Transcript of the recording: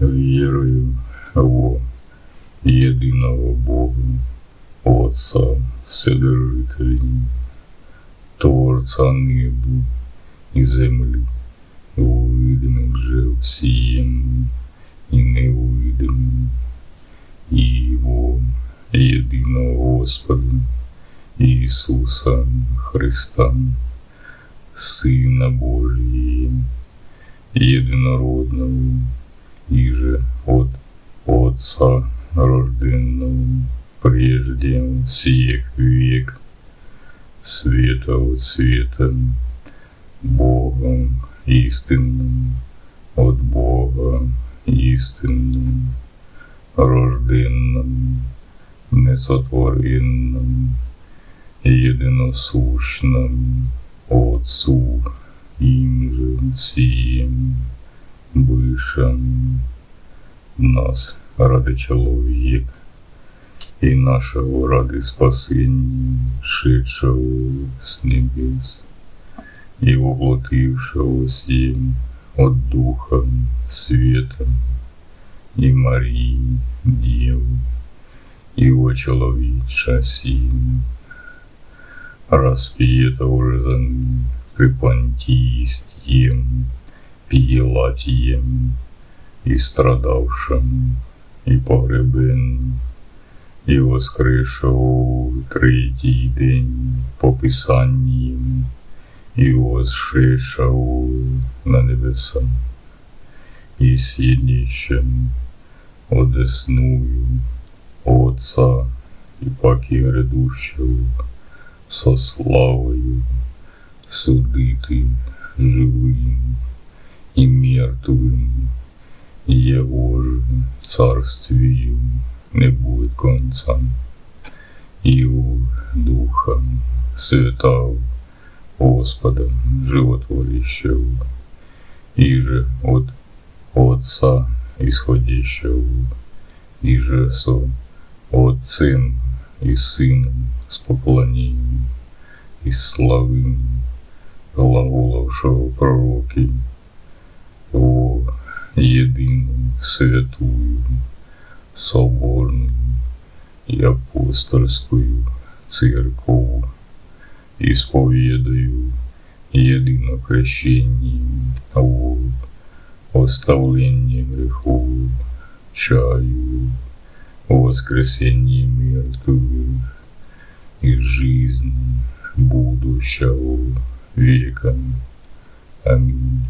Вірую во єдиного Бога, Отця Вседержителя, Творця небу і землі, увидимим же всієм і невидимим, і во єдиного Господа Ісуса Христа, Сина Божий, єдинородного, і же от Отца рожденного прежде всех век, света от света, Богом истинным, от Бога истинным, рожденным, несотворенным, единосущным, Отцу, им же всем, бывшим, нас ради чоловік і нашого ради спасіння, шедшого з небес, і воплотившегося їм от Духа Света, і Марії, Дєву, і очоловіча сім, распиета уже за ним, Понтиистием, Пиелатием, и страдавшим, и погребенным, і воскресшого в третій день по Писанням, і воскресшого на небеса, і сидящим одесную Отца і паки грядущого со славою судити живим і мертвим. Его же царствию не будет конца. Его Духом Святого Господа Животворящего, и же от Отца исходящего, и же со Отцем и Сыном с поклонением и славым глаголовшего пророки о єдину святую, соборную и апостольскую церковь, исповедую єдино крещеннем о оставлении грехов, чаю, воскресении мертвых и жизни будущего века. Аминь.